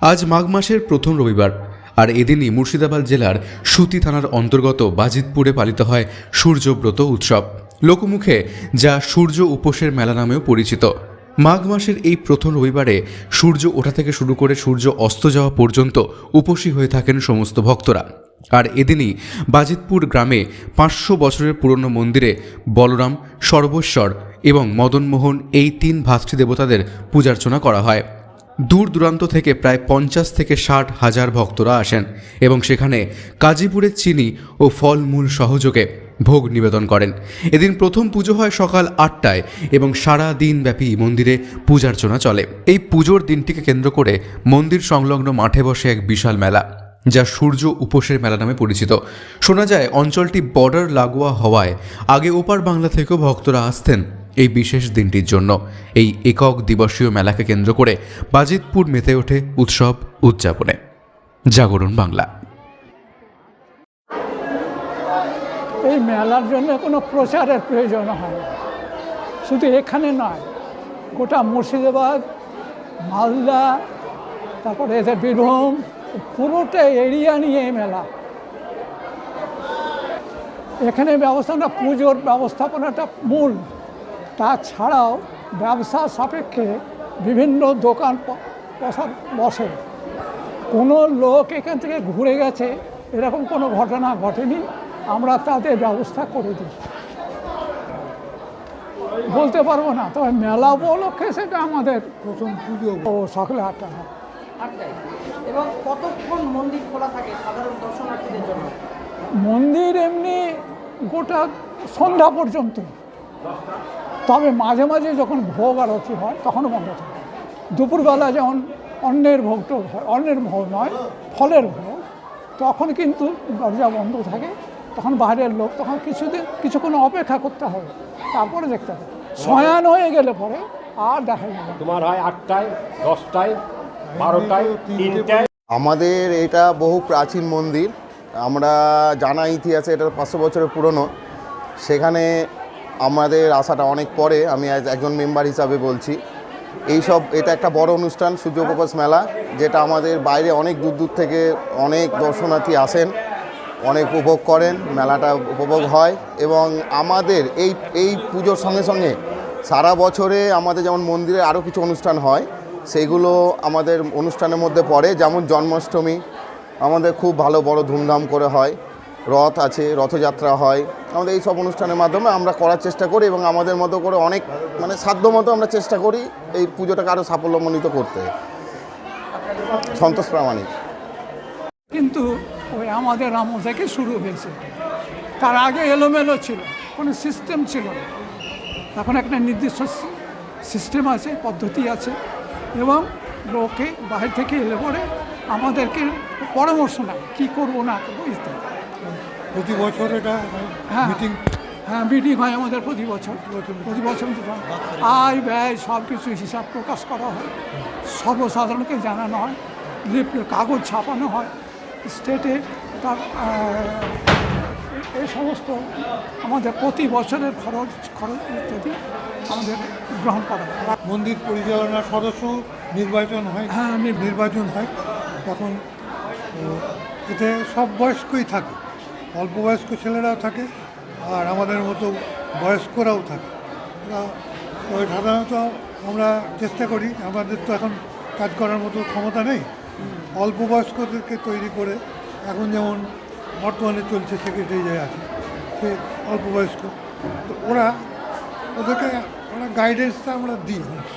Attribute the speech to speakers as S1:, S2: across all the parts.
S1: আজ মাঘ মাসের প্রথম রবিবার, আর এদিনই মুর্শিদাবাদ জেলার সুতি থানার অন্তর্গত বাজিতপুরে পালিত হয় সূর্যব্রত উৎসব। লোকমুখে যা সূর্য উপোসের মেলা নামেও পরিচিত। মাঘ মাসের এই প্রথম রবিবারে সূর্য ওঠা থেকে শুরু করে সূর্য অস্ত যাওয়া পর্যন্ত উপসী হয়ে থাকেন সমস্ত ভক্তরা। আর এদিনই বাজিতপুর গ্রামে পাঁচশো বছরের পুরনো মন্দিরে বলরাম সর্বস্বর এবং মদনমোহন এই তিন ভাতৃদেবতাদের পূজার্চনা করা হয়। দূর দূরান্ত থেকে প্রায় পঞ্চাশ থেকে ষাট হাজার ভক্তরা আসেন এবং সেখানে কাজীপুরের চিনি ও ফলমূল সহযোগে ভোগ নিবেদন করেন। এদিন প্রথম পুজো হয় সকাল আটটায় এবং সারা দিনব্যাপী মন্দিরে পূজার্চনা চলে। এই পুজোর দিনটিকে কেন্দ্র করে মন্দির সংলগ্ন মাঠে বসে এক বিশাল মেলা, যা সূর্য উপোসের মেলা নামে পরিচিত। শোনা যায়, অঞ্চলটি বর্ডার লাগোয়া হওয়ায় আগে ওপার বাংলা থেকেও ভক্তরা আসতেন এই বিশেষ দিনটির জন্য। এই একক দিবসীয় মেলাকে কেন্দ্র করে বাজিতপুর মেতে ওঠে উৎসব উদযাপনে। জাগরণ বাংলা।
S2: এই মেলার জন্য কোনো প্রচারের প্রয়োজন হয় শুধু এখানে নয়, গোটা মুর্শিদাবাদ, মালদা, তারপরে এদের বীরভূম, পুরোটা এরিয়া নিয়ে এই মেলা। এখানে ব্যবস্থাটা পুজোর ব্যবস্থাপনাটা মূল। তাছাড়াও ব্যবসা সাপেক্ষে বিভিন্ন দোকান প- বসার বসে। কোনো লোক এখান থেকে ঘুরে গেছে এরকম কোনো ঘটনা ঘটেনি আমরা তাদের ব্যবস্থা করে দিই। বলতে পারব না তবে মেলা উপলক্ষে সেটা আমাদের
S3: প্রথম পুজো।
S2: ও সকালে আটটা হয়।
S4: এবং কতক্ষণ মন্দির খোলা থাকে সাধারণ দর্শনার্থীদের জন্য?
S2: মন্দির এমনি গোটা সন্ধ্যা পর্যন্ত। তবে মাঝে মাঝে যখন ভোগ আরতি হয় তখনও বন্ধ থাকে। দুপুরবেলা যেমন অন্যের ভোগ টোগ হয় অন্যের ভোগ নয় ফলের ভোগ তখন কিন্তু দরজা বন্ধ থাকে তখন বাইরের লোক তখন কিছুদিন কিছুক্ষণ অপেক্ষা করতে হবে তারপরে দেখতে হবে শয়ান হয়ে গেলে পরে আর দেখা যাবে।
S5: তোমার হয় আটটায় দশটায় বারোটায় তিনটায়?
S6: আমাদের এটা বহু প্রাচীন মন্দির আমরা জানা ইতিহাসে এটা পাঁচশো বছরের পুরনো। সেখানে আমাদের আসাটা অনেক পরে, আমি একজন মেম্বার হিসাবে বলছি। এই সব, এটা একটা বড় অনুষ্ঠান, সূর্য প্রকাশ মেলা, যেটা আমাদের বাইরে অনেক দূর দূর থেকে অনেক দর্শনার্থী আসেন, অনেক উপভোগ করেন, মেলাটা উপভোগ হয় এবং আমাদের এই এই পুজোর সঙ্গে সঙ্গে সারা বছরে আমাদের যেমন মন্দিরে আরও কিছু অনুষ্ঠান হয় সেইগুলো আমাদের অনুষ্ঠানের মধ্যে পড়ে, যেমন জন্মাষ্টমী, আমাদের খুব ভালো বড় ধুমধাম করে হয়। রথ আছে, রথযাত্রা হয়। আমাদের এই সব অনুষ্ঠানের মাধ্যমে আমরা করার চেষ্টা করি এবং আমাদের মতো করে অনেক মানে সাধ্য মতো আমরা চেষ্টা করি এই পুজোটাকে আরও সাফল্যমণ্ডিত করতে। সন্তোষ প্রামাণিক।
S2: কিন্তু ওই আমাদের আমল থেকে শুরু হয়েছে। তার আগে এলোমেলো ছিল, কোনো সিস্টেম ছিল এখন একটা নির্দিষ্ট সিস্টেম আছে, পদ্ধতি আছে এবং লোকে বাইরে থেকে এলে পরে আমাদেরকে পরামর্শ নেয়, কী করব, না করব, ইত্যাদি।
S3: প্রতি বছর এটা
S2: হ্যাঁ।
S3: মিটিং
S2: হ্যাঁ মিটিং হয় আমাদের প্রতি বছর। প্রতি বছর আয় ব্যয় সব কিছু হিসাব প্রকাশ করা হয়। সর্বসাধারণকে জানানো হয়। কাগজ ছাপানো হয়। স্টেটে তার এই সমস্ত আমাদের প্রতি বছরের খরচ খরচ ইত্যাদি আমাদের গ্রহণ করা হয়।
S3: মন্দির পরিচালনার সদস্য নির্বাচন হয়।
S2: হ্যাঁ। নির্বাচন।
S3: হয়। তখন এতে সব বয়স্কই থাকে। অল্প বয়স্ক ছেলেরাও থাকে আর আমাদের মতো বয়স্করাও থাকে। সাধারণত আমরা চেষ্টা করি, আমাদের তো এখন কাজ করার মতো ক্ষমতা নেই। অল্প বয়স্কদেরকে তৈরি করে এখন যেমন বর্তমানে চলছে সেক্রেটারি যে আছে, সে অল্প বয়স্ক তো ওরা, ওদেরকে ওরা গাইডেন্সটা আমরা দিই অনেক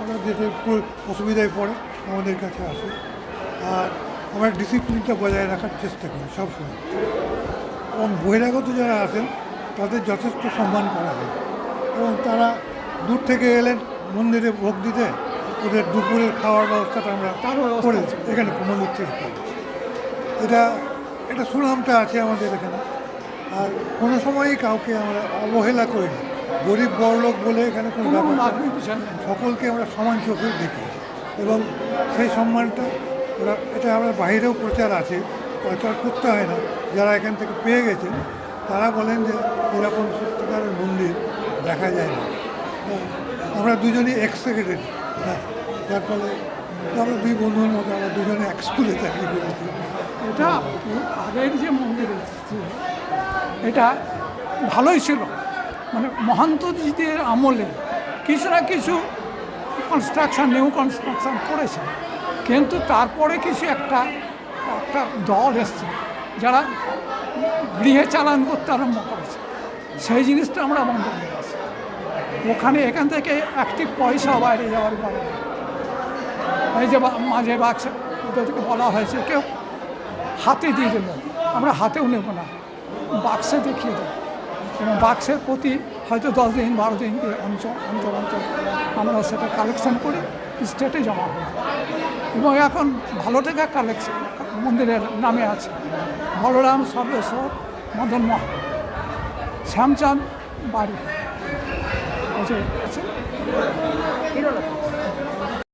S3: ওরা যেতে অসুবিধায় পড়ে আমাদের কাছে আসে। আর আমরা ডিসিপ্লিনটা বজায় রাখার চেষ্টা করি সবসময়। এবং বহিরাগত যারা আছেন তাদের যথেষ্ট সম্মান করা হয়। এবং তারা দূর থেকে এলেন মন্দিরে ভোগ দিতে ওদের দুপুরের খাওয়ার ব্যবস্থাটা আমরা
S2: তারও ব্যবস্থা
S3: করে এখানে মন্দির থেকে এটা এটা সুনামটা আছে আমাদের এখানে। আর কোনো সময়ই কাউকে আমরা অবহেলা করি না গরিব বড়লোক বলে এখানে কোনো। সকলকে আমরা সমান চোখে দেখি। এবং সেই সম্মানটা ওরা এটা আমরা বাইরেও প্রচার আছে। প্রচার করতে হয় না। যারা এখান থেকে পেয়ে গেছেন, তারা বলেন যে এরকম সত্যিকারের মন্দির দেখা যায় না। আমরা দুজনই এক্স সেক্রেটারি যার ফলে আমরা দুই বন্ধুর মতো আমরা দুজনে এক স্কুলে চাকরি করেছি।
S2: এটা আগের যে মন্দির এটা ভালোই ছিল। মানে মহান্তজিদের আমলে কিছু না কিছু কনস্ট্রাকশন নিউ কনস্ট্রাকশন করেছে। কিন্তু তারপরে কিছু একটা একটা দল এসছে, যারা গৃহে চালান করতে আরম্ভ করেছে। সেই জিনিসটা আমরা বন্ধ করে দিয়েছি। ওখানে এখান থেকে একটি পয়সা বাইরে যাওয়ার পারে। এই যে মাঝে বাক্স ওদেরকে বলা হয়েছে, কেউ হাতে দিয়ে দেব, আমরা হাতেও নেব না। বাক্সে দেখিয়ে দেব। এবং বাক্সের প্রতি হয়তো দশ দিন, বারো দিন অঞ্চল অন্তর অন্তর আমরা সেটা কালেকশন করি। স্টেটে জমা করি এবং এখন ভালো টাকা কালেকশন মন্দিরের নামে আছে। বলরাম সর্বেশ্বর মদন মহা শ্যামচাঁদ বাড়ি। আছে।